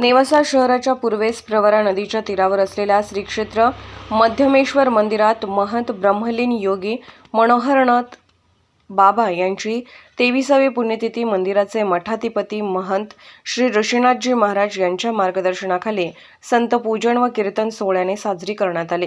नेवासा शहराच्या पूर्वेस प्रवरा नदीच्या तीरावर असलेल्या श्री क्षेत्र मध्यमेश्वर मंदिरात महंत ब्रह्मलीन योगी मनोहरनाथ बाबा यांची तेविसावी पुण्यतिथी मंदिराचे मठाधिपती महंत श्री ऋषीनाथजी महाराज यांच्या मार्गदर्शनाखाली संत पूजन व कीर्तन सोहळ्याने साजरी करण्यात आले.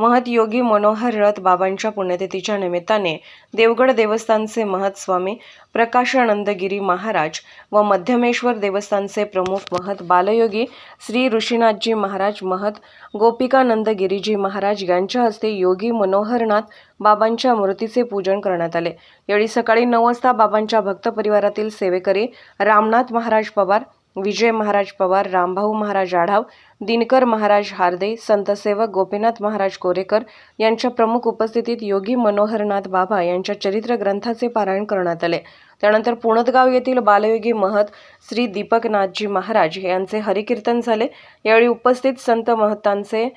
महत योगी मनोहर रथ बाबांच्या पुण्यतिथीच्या निमित्ताने देवगड देवस्थानचे महत स्वामी प्रकाशानंदगिरी महाराज व मध्यमेश्वर देवस्थानचे प्रमुख महत बालयोगी श्री ऋषीनाथजी महाराज महत गोपिकानंदगिरीजी महाराज यांच्या हस्ते योगी मनोहरनाथ बाबांच्या मूर्तीचे पूजन करण्यात आले. यावेळी सकाळी नऊ वाजता बाबांच्या भक्त परिवारातील सेवेकरी रामनाथ महाराज पवार विजय महाराज पवार रामभाऊ महाराज आढाव दिनकर महाराज हार्दे संतसेवक गोपीनाथ महाराज कोरेकर यांच्या प्रमुख उपस्थितीत योगी मनोहरनाथ बाबा यांच्या चरित्र ग्रंथाचे पारायण करण्यात आले. त्यानंतर पुणतगाव येथील बालयोगी महत श्री दीपकनाथजी महाराज यांचे हरिकीर्तन झाले. यावेळी उपस्थित संत महतांचे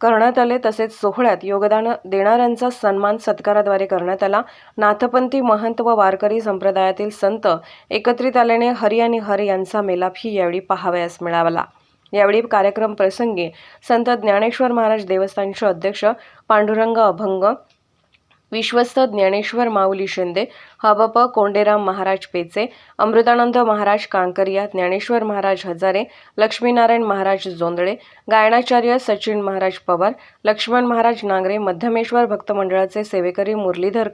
करण्यात आले तसेच सोहळ्यात योगदान देणाऱ्यांचा सन्मान सत्काराद्वारे करण्यात आला. नाथपंथी महंत व वारकरी संप्रदायातील संत एकत्रित आल्याने हरी आणि हर यांचा मेलापही यावेळी पाहावयास मिळाला. यावेळी कार्यक्रम प्रसंगी संत ज्ञानेश्वर महाराज देवस्थानचे अध्यक्ष पांडुरंग अभंग विश्वस्त ज्ञानेश्वर माऊली शिंदे हबप कोंडेराम महाराज पेचे अमृतानंद महाराज कांकरिया ज्ञानेश्वर महाराज हजारे लक्ष्मीनारायण महाराज जोंदळे गायनाचार्य सचिन महाराज पवार लक्ष्मण महाराज नांगरे मध्यमेश्वर भक्त मंडळाचे सेवेकरी मुरलीधर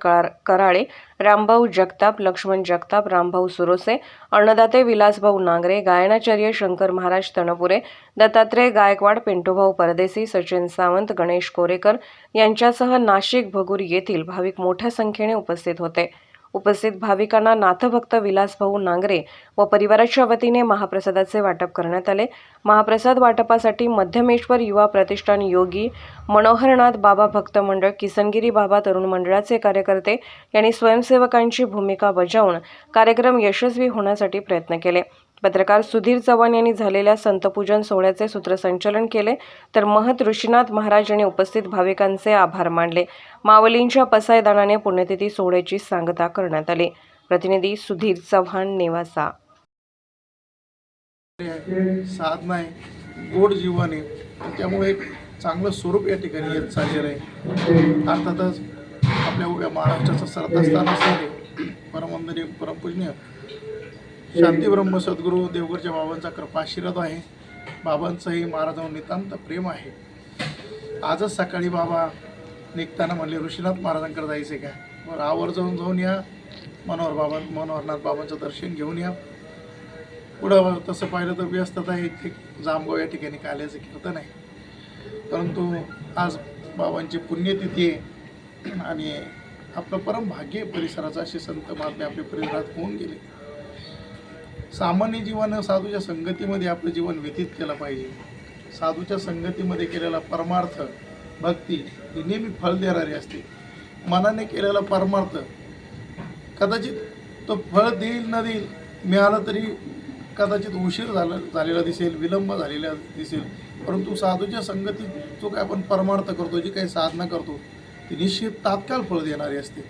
कराळे रामभाऊ जगताप लक्ष्मण जगताप रामभाऊ सुरोसे अन्नदाते विलासभाऊ नांगरे गायनाचार्य शंकर महाराज तणपुरे दत्तात्रय गायकवाड पिंटूभाऊ परदेसी सचिन सावंत गणेश कोरेकर यांच्यासह नाशिक भगूर येथील भाविक मोठ्या संख्येने उपस्थित होते. उपस्थित भाविकांना नाथभक्त विलासभाऊ नांगरे व परिवाराच्या वतीने महाप्रसादाचे वाटप करण्यात आले. महाप्रसाद वाटपासाठी मध्यमेश्वर युवा प्रतिष्ठान योगी मनोहरनाथ बाबा भक्त मंडळ किसनगिरी बाबा तरुण मंडळाचे कार्यकर्ते यांनी स्वयंसेवकांची भूमिका बजावून कार्यक्रम यशस्वी होण्यासाठी प्रयत्न केले. पत्रकार सुधीर चव्हाण यांनी झालेल्या संतपूजन सोहळ्याचे सूत्रसंचलन केले तर महत ऋषीनाथ महाराज यांनी उपस्थित भाविकांचे आभार मानले. मावलींच्या पसायदानाने पुण्यतिथी सोहळ्याची सांगता करण्यात आली. प्रतिनिधी सुधीर चव्हाण नेवासा. साधना आहे. गोड जीवन आहे. त्यामुळे एक चांगलं स्वरूप या ठिकाणी येत चाललेलं आहे. अर्थातच आपल्या उभ्या महाराष्ट्राचं श्रद्धास्थान असलेले परमंदरी परमपूजनीय शांती ब्रह्म सद्गुरू देवगडच्या बाबांचा कृपाशीर्वाद आहे. बाबांचंही महाराजांवर नितांत प्रेम आहे. आजच सकाळी बाबा निघताना म्हणले ऋषीनाथ महाराजांकडे जायचे का? बरं आवर जाऊन जाऊन या. मनोहर बाबा मनोहरनाथ बाबांचं दर्शन घेऊन या. पुढं तसं पाहिलं तर व्यस्तता आहे. इथे जामगाव या ठिकाणी काल्याचं कीर्तन आहे. परंतु आज बाबांची पुण्यतिथी आहे. आणि आपलं परम भाग्य परिसराचा असे संत महात्मे आपल्या परिसरात होऊन गेले. सामान्य जीवन साधूच्या संगतीमध्ये आपलं जीवन व्यतीत केलं पाहिजे. साधूच्या संगतीमध्ये केलेला परमार्थ भक्ती ही नेहमी फळ देणारी असते. मनाने केलेला परमार्थ कदाचित तो फळ देईल न देईल मिळालं तरी कदाचित उशीर झाला झालेला दिसेल विलंब झालेला दिसेल. परंतु साधूच्या संगतीत जो काय आपण परमार्थ करतो जी काही साधना करतो ती निश्चित तात्काळ फळ देणारी असते.